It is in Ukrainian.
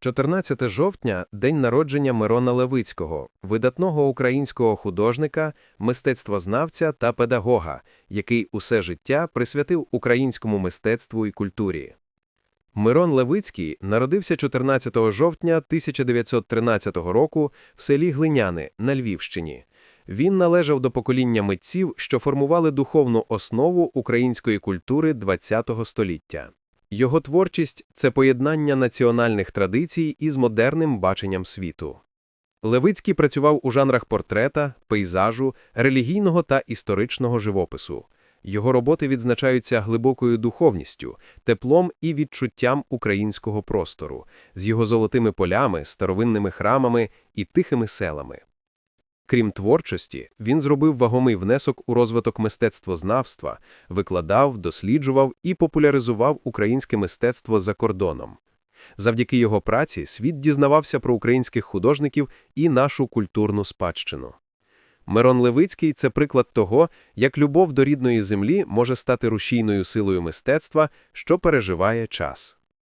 14 жовтня – день народження Мирона Левицького, видатного українського художника, мистецтвознавця та педагога, який усе життя присвятив українському мистецтву і культурі. Мирон Левицький народився 14 жовтня 1913 року в селі Глиняни на Львівщині. Він належав до покоління митців, що формували духовну основу української культури ХХ століття. Його творчість – це поєднання національних традицій із модерним баченням світу. Левицький працював у жанрах портрета, пейзажу, релігійного та історичного живопису. Його роботи відзначаються глибокою духовністю, теплом і відчуттям українського простору, з його золотими полями, старовинними храмами і тихими селами. Крім творчості, він зробив вагомий внесок у розвиток мистецтвознавства, викладав, досліджував і популяризував українське мистецтво за кордоном. Завдяки його праці світ дізнавався про українських художників і нашу культурну спадщину. Мирон Левицький – це приклад того, як любов до рідної землі може стати рушійною силою мистецтва, що переживає час.